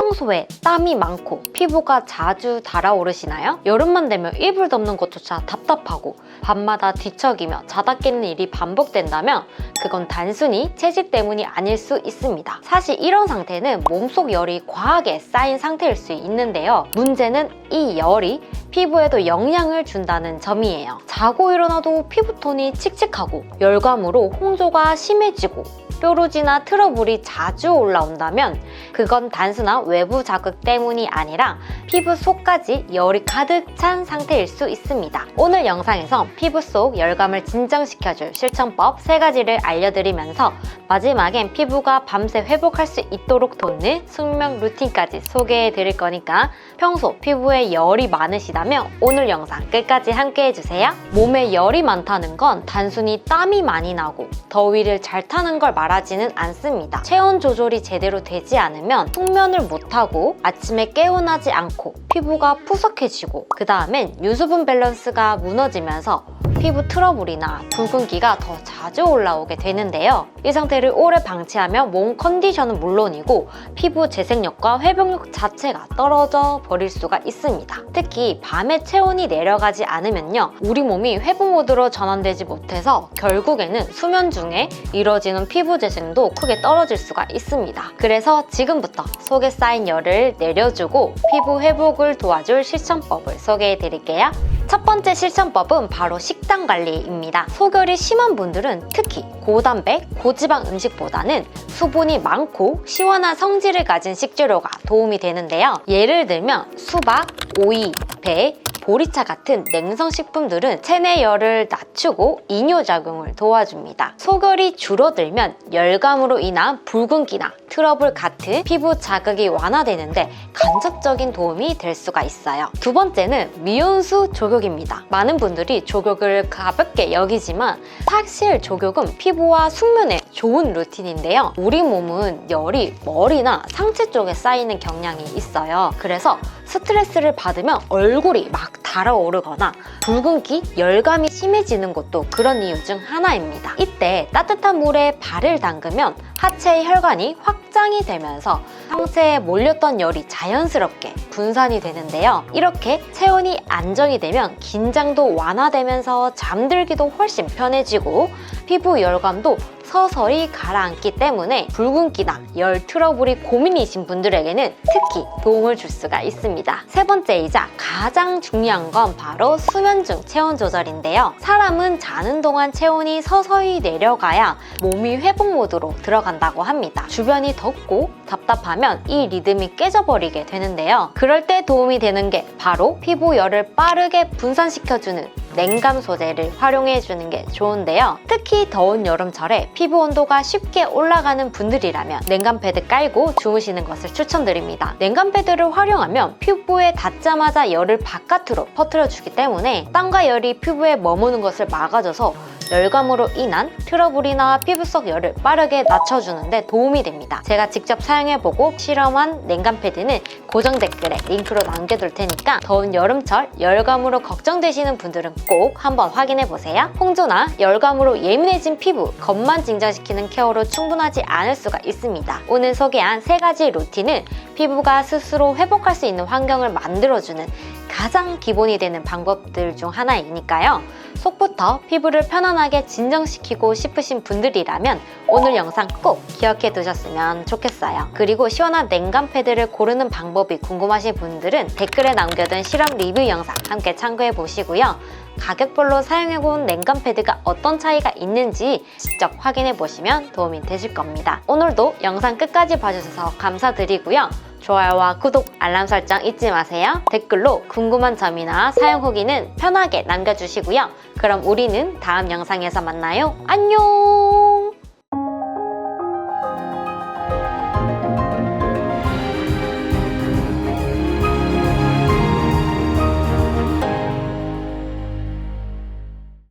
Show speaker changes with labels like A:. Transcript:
A: 평소에 땀이 많고 피부가 자주 달아오르시나요? 여름만 되면 이불 덮는 것조차 답답하고 밤마다 뒤척이며 자다 깨는 일이 반복된다면 그건 단순히 체질 때문이 아닐 수 있습니다. 사실 이런 상태는 몸속 열이 과하게 쌓인 상태일 수 있는데요. 문제는 이 열이 피부에도 영향을 준다는 점이에요. 자고 일어나도 피부톤이 칙칙하고 열감으로 홍조가 심해지고 뾰루지나 트러블이 자주 올라온다면 그건 단순한 외부 자극 때문이 아니라 피부 속까지 열이 가득 찬 상태일 수 있습니다. 오늘 영상에서 피부 속 열감을 진정시켜줄 실천법 3가지를 알려드리면서 마지막엔 피부가 밤새 회복할 수 있도록 돕는 숙명 루틴까지 소개해 드릴 거니까 평소 피부에 열이 많으시다면 오늘 영상 끝까지 함께 해주세요. 몸에 열이 많다는 건 단순히 땀이 많이 나고 더위를 잘 타는 걸 말 하지는 않습니다. 체온 조절이 제대로 되지 않으면 숙면을 못하고 아침에 깨어나지 않고 피부가 푸석해지고 그 다음엔 유수분 밸런스가 무너지면서 피부 트러블이나 붉은기가 더 자주 올라오게 되는데요. 이 상태를 오래 방치하면 몸 컨디션은 물론이고 피부 재생력과 회복력 자체가 떨어져 버릴 수가 있습니다. 특히 밤에 체온이 내려가지 않으면요. 우리 몸이 회복 모드로 전환되지 못해서 결국에는 수면 중에 이뤄지는 피부 재생도 크게 떨어질 수가 있습니다. 그래서 지금부터 속에 쌓인 열을 내려주고 피부 회복을 도와줄 실천법을 소개해 드릴게요. 첫 번째 실천법은 바로 식단 관리입니다. 소결이 심한 분들은 특히 고단백, 고지방 음식보다는 수분이 많고 시원한 성질을 가진 식재료가 도움이 되는데요. 예를 들면 수박, 오이, 배, 보리차 같은 냉성식품들은 체내 열을 낮추고 이뇨작용을 도와줍니다. 소결이 줄어들면 열감으로 인한 붉은기나 트러블 같은 피부 자극이 완화되는데 간접적인 도움이 될 수가 있어요. 두 번째는 미온수 조격입니다. 많은 분들이 조격을 가볍게 여기지만 사실 조격은 피부와 숙면에 좋은 루틴인데요. 우리 몸은 열이 머리나 상체 쪽에 쌓이는 경향이 있어요. 그래서 스트레스를 받으면 얼굴이 막 달아오르거나 붉은기, 열감이 심해지는 것도 그런 이유 중 하나입니다. 이때 따뜻한 물에 발을 담그면 하체의 혈관이 확장이 되면서 상체에 몰렸던 열이 자연스럽게 분산이 되는데요. 이렇게 체온이 안정이 되면 긴장도 완화되면서 잠들기도 훨씬 편해지고 피부 열감도 서서히 가라앉기 때문에 붉은기나 열 트러블이 고민이신 분들에게는 특히 도움을 줄 수가 있습니다. 세 번째이자 가장 중요한 건 바로 수면 중 체온 조절인데요. 사람은 자는 동안 체온이 서서히 내려가야 몸이 회복 모드로 들어간다고 합니다. 주변이 덥고 답답하면 이 리듬이 깨져버리게 되는데요. 그럴 때 도움이 되는 게 바로 피부 열을 빠르게 분산시켜주는 냉감 소재를 활용해 주는 게 좋은데요. 특히 더운 여름철에 피부 온도가 쉽게 올라가는 분들이라면 냉감 패드 깔고 주무시는 것을 추천드립니다. 냉감 패드를 활용하면 피부에 닿자마자 열을 바깥으로 퍼뜨려 주기 때문에 땀과 열이 피부에 머무는 것을 막아줘서 열감으로 인한 트러블이나 피부 속 열을 빠르게 낮춰주는데 도움이 됩니다. 제가 직접 사용해보고 실험한 냉감 패드는 고정 댓글에 링크로 남겨둘 테니까 더운 여름철 열감으로 걱정되시는 분들은 꼭 한번 확인해보세요. 홍조나 열감으로 예민해진 피부, 겉만 진정시키는 케어로 충분하지 않을 수가 있습니다. 오늘 소개한 세 가지 루틴은 피부가 스스로 회복할 수 있는 환경을 만들어주는 가장 기본이 되는 방법들 중 하나이니까요. 속부터 피부를 편안하게 진정시키고 싶으신 분들이라면 오늘 영상 꼭 기억해 두셨으면 좋겠어요. 그리고 시원한 냉감 패드를 고르는 방법이 궁금하신 분들은 댓글에 남겨둔 실험 리뷰 영상 함께 참고해 보시고요. 가격별로 사용해본 냉감 패드가 어떤 차이가 있는지 직접 확인해 보시면 도움이 되실 겁니다. 오늘도 영상 끝까지 봐주셔서 감사드리고요. 좋아요와 구독, 알람 설정 잊지 마세요. 댓글로 궁금한 점이나 사용 후기는 편하게 남겨주시고요. 그럼 우리는 다음 영상에서 만나요. 안녕!